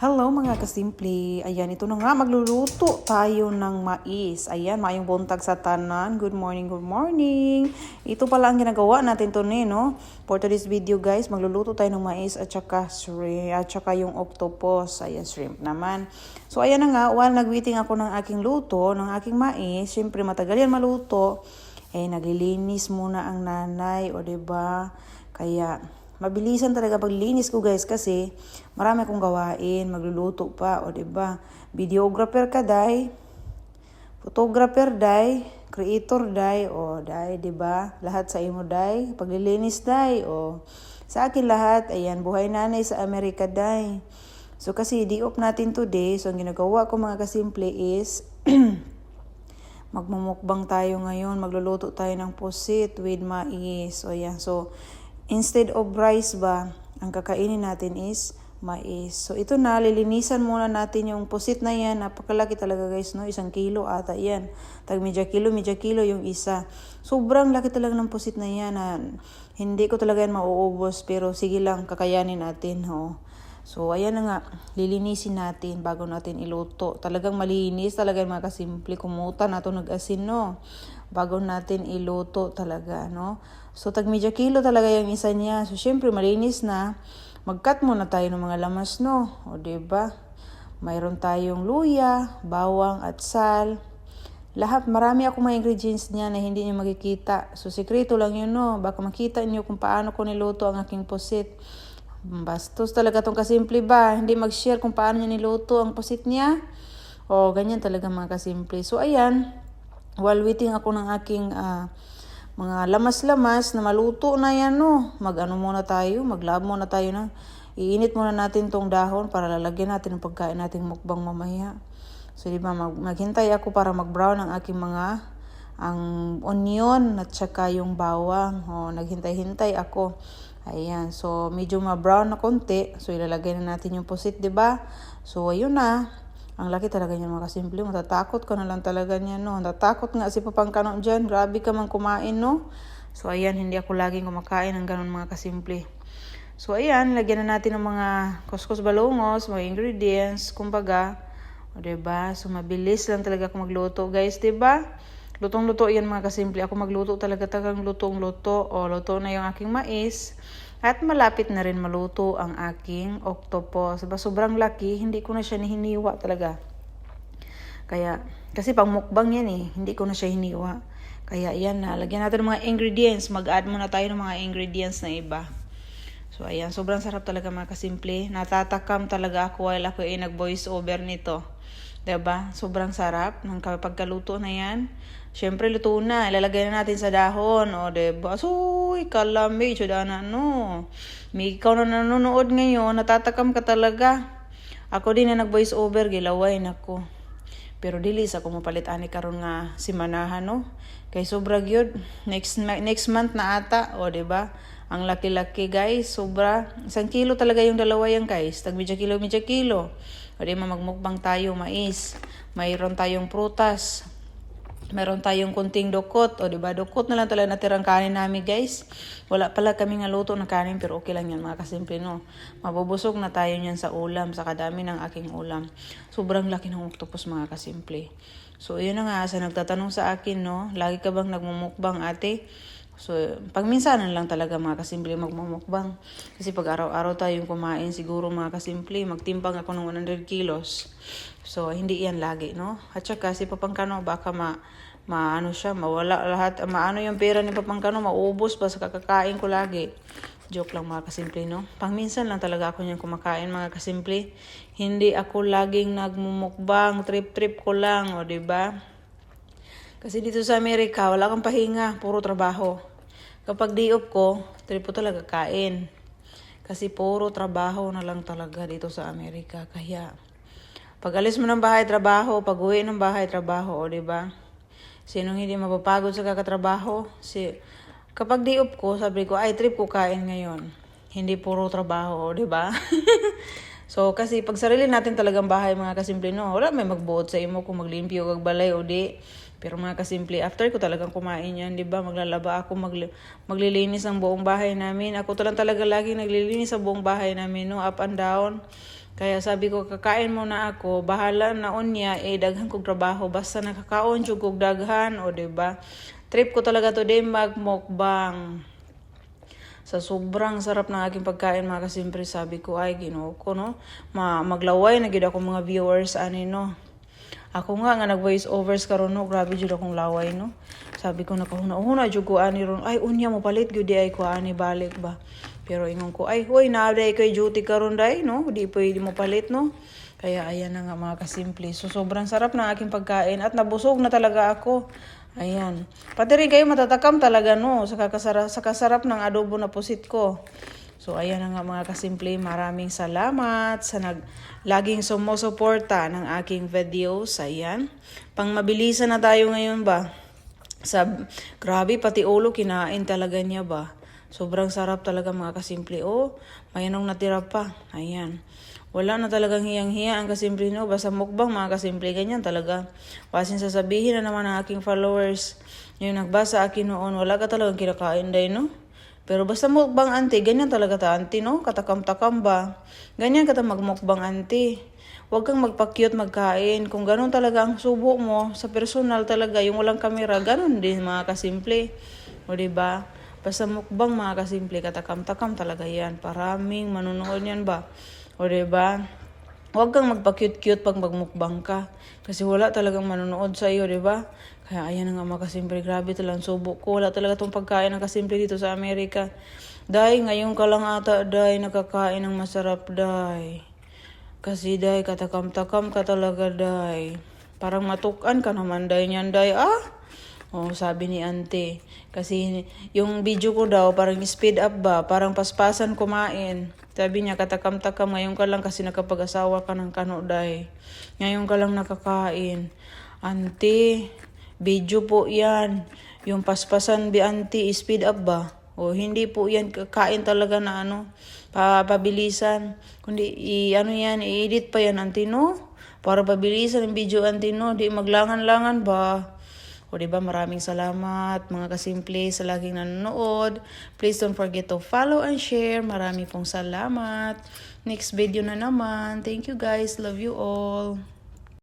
Hello mga kasimple. Ayan, ito na nga, magluluto tayo ng mais. Ayan, mayong buntag sa tanan. Good morning, good morning. Ito pala ang ginagawa natin to no? For today's video guys, magluluto tayo ng mais at saka shrimp, at saka yung octopus. Ayan, shrimp naman. So ayan na nga, while nagwaiting ako ng aking luto, ng aking mais, syempre matagal yan maluto, eh naglilinis muna ang nanay, o ba Kaya mabilisan talaga paglinis ko guys kasi marami akong gawain, magluluto pa, o ba Videographer ka, day. Photographer, day. Creator, day. O, day, ba Lahat sa imo, day. Paglilinis, day. O, sa akin lahat, ayan, buhay nanay sa Amerika, day. So, kasi di off natin today. So, ang ginagawa ko mga kasimple is magmumukbang tayo ngayon. Magluluto tayo ng pusit with mais. O yan. So, instead of rice ba, ang kakainin natin is mais. So, ito na, lilinisan muna natin yung pusit na yan. Napakalaki talaga guys, no? Isang kilo ata yan. Tag medya kilo, medya kilo yung isa. Sobrang laki talaga ng pusit na yan. Na hindi ko talaga yan mauubos. Pero sige lang, kakayanin natin, ho. So, ayan na nga, lilinisin natin bago natin iluto. Talagang malinis, talaga mga kasimple. Kumuta na ito nag-asin, no? Bago natin iluto talaga, no? So, tag medya kilo talaga yung isa niya. So, syempre, malinis na. Mag-cut muna tayo ng mga lamas, no? O, ba diba? Mayroon tayong luya, bawang at sal. Lahat, marami ako mga ingredients niya na hindi niyo makikita. So, sikreto lang yun, no? Baka makita niyo kung paano ko niluto ang aking pusit. Bastos talaga tong kasimple ba? Hindi mag-share kung paano niya niluto ang pusit niya. O, ganyan talaga mga kasimple. So, ayan. While waiting ako ng aking ah, mga lamas-lamas na maluto na yan, no? Mag-ano muna tayo, maglab muna tayo na. Iinit muna natin tong dahon para lalagyan natin ang pagkain nating mukbang mamaya. So, di ba, mag- maghintay ako para mag-brown ang aking mga ang onion at saka yung bawang. O, naghintay-hintay ako. Ayan, so medyo ma-brown na konti. So, ilalagay na natin yung pusit, di ba? So, ayun na. Ang laki talaga niya mga kasimple. Matatakot ka na lang talaga niya, no? Natatakot nga si Papangkano dyan. Grabe ka man kumain, no? So, ayan, hindi ako laging kumakain ng ganun mga kasimple. So, ayan, lagyan na natin ng mga kuskus balungos, mga ingredients, kumbaga. O, diba? So, mabilis lang talaga ako magluto, guys, diba? Lutong-luto yan mga kasimple. Ako magluto talaga tagang lutong-luto. O, luto na yung aking mais. At malapit na rin maluto ang aking octopus. Diba? Sobrang laki. Hindi ko na siya hiniwa talaga. Kaya, kasi pang mukbang yan eh. Hindi ko na siya hiniwa. Kaya yan na. Lagyan natin ng mga ingredients. Mag-add muna tayo ng mga ingredients na iba. So, ayan. Sobrang sarap talaga mga kasimple. Natatakam talaga ako while ako ay nag-voice over nito. Ba? Sobrang sarap ng pagkaluto na yan. Siyempre, luto na. Ilalagay na natin sa dahon. O, ba? So, kalami. Chudana, no. May ikaw na nanonood ngayon. Natatakam ka talaga. Ako din na nag-voice over. Gilaway nako. Pero dili sa ko mapalit ani karon nga si manahan no. Kay sobra gyud next next month na ata o di ba? Ang laki-laki guys, sobra. Isang kilo talaga yung dalawa yan guys. Tag medya kilo, medya kilo. O di ma magmukbang tayo mais. Mayroon tayong prutas. Meron tayong kunting dukot. O di ba? Dukot na lang talaga natirang kanin namin guys. Wala pala kami nga luto ng kanin pero okay lang yan mga kasimple no. Mabubusog na tayo niyan sa ulam sa kadami ng aking ulam. Sobrang laki ng octopus mga kasimple. So yun na nga sa nagtatanong sa akin no. Lagi ka bang nagmumukbang ate? So, pagminsanan lang talaga mga kasimple magmumukbang. Kasi pag araw-araw tayong kumain, siguro mga kasimple, magtimbang ako ng 100 kilos. So, hindi yan lagi, no? At saka si Papangkano, baka ma, maano siya, mawala lahat, maano yung pera ni Papangkano, maubos pa sa kakakain ko lagi. Joke lang mga kasimple, no? Pangminsan lang talaga ako niyang kumakain mga kasimple. Hindi ako laging nagmumukbang, trip-trip ko lang, o ba? Kasi dito sa Amerika, wala kang pahinga, puro trabaho. Kapag day off ko, trip ko talaga kain. Kasi puro trabaho na lang talaga dito sa Amerika. Kaya, pag alis mo ng bahay, trabaho. Pag uwi ng bahay, trabaho. O, diba? Sinong hindi mapapagod sa kakatrabaho? Si, kapag day off ko, sabi ko, ay, trip ko kain ngayon. Hindi puro trabaho, o, diba? So, kasi pag sarili natin talagang bahay, mga kasimple, no, wala may magbuot sa imo kung maglimpyo kag balay o di. Pero mga kasimple, after ko talagang kumain yan, di ba, maglalaba ako, magli- maglilinis ang buong bahay namin. Ako to lang talaga lagi naglilinis sa buong bahay namin, no, up and down. Kaya sabi ko, kakain muna ako, bahala na unya, eh, daghan kog trabaho, basta nakakaon kog daghan, o, ba Trip ko talaga today magmukbang. Sa sobrang sarap ng aking pagkain, mga kasimpre, sabi ko, ay, ginoo no? Ma maglaway na gid ako mga viewers, ani, no? Ako nga, nga nag-voice overs karon no, grabe jud akong laway, no? Sabi ko, nakahuna-huna, jud ko, ani, ron, ay, unya mo palit, gyud di ay ko, ani, balik ba? Pero ingon ko, ay, hoy, naaday kay duty karon day, no? Di pwede mo palit, no? Kaya ayan na nga mga kasimple. So sobrang sarap ng aking pagkain at nabusog na talaga ako. Ayan. Pati rin kayo matatakam talaga no sa, kakasara, sa kasarap ng adobo na pusit ko. So ayan nga mga kasimple. Maraming salamat sa nag laging sumusuporta ng aking videos. Ayan. Pang mabilisan na tayo ngayon ba? Sa, grabe, pati ulo kinain talaga niya ba? Sobrang sarap talaga mga kasimple. Oh, may anong natira pa. Ayan. Wala na talagang hiyang-hiya ang kasimple no. Basta mukbang mga kasimple. Ganyan talaga. Wasin sasabihin na naman ng aking followers. Yung nagbasa akin noon, wala ka talagang kinakain day no. Pero basta mukbang ante, ganyan talaga ta ante no. Katakam-takam ba? Ganyan ka ta magmukbang ante. Huwag kang magpa-cute magkain. Kung ganun talaga ang subo mo, sa personal talaga, yung walang kamera, ganun din mga kasimple. O diba? Basta mukbang mga kasimple, katakam-takam talaga yan. Paraming manunood yan ba? O diba? Huwag kang magpa-cute-cute pag magmukbang ka. Kasi wala talagang manonood sa iyo, di ba? Kaya ayan na nga mga kasimple. Grabe talagang subo ko. Wala talaga tong pagkain ng kasimple dito sa Amerika. Day, ngayon ka lang ata, Day, nakakain ng masarap, Day. Kasi, Day, katakam-takam ka talaga, Day. Parang matukan ka naman, Day, niyan, Day. Ah! Oh, sabi ni ante. Kasi yung video ko daw, parang speed up ba? Parang paspasan kumain. Sabi niya, katakam-takam, ngayon ka lang kasi nakapag-asawa ka ng kanoday. Ngayon ka lang nakakain. Ante, video po yan. Yung paspasan bi ante, speed up ba? O hindi po yan kain talaga na ano, papabilisan. Kundi i, ano yan, i-edit pa yan ante no? Para pabilisan yung video ante no, di maglangan-langan ba? O diba, maraming salamat mga kasimple sa laging nanonood. Please don't forget to follow and share. Marami pong salamat. Next video na naman. Thank you guys. Love you all.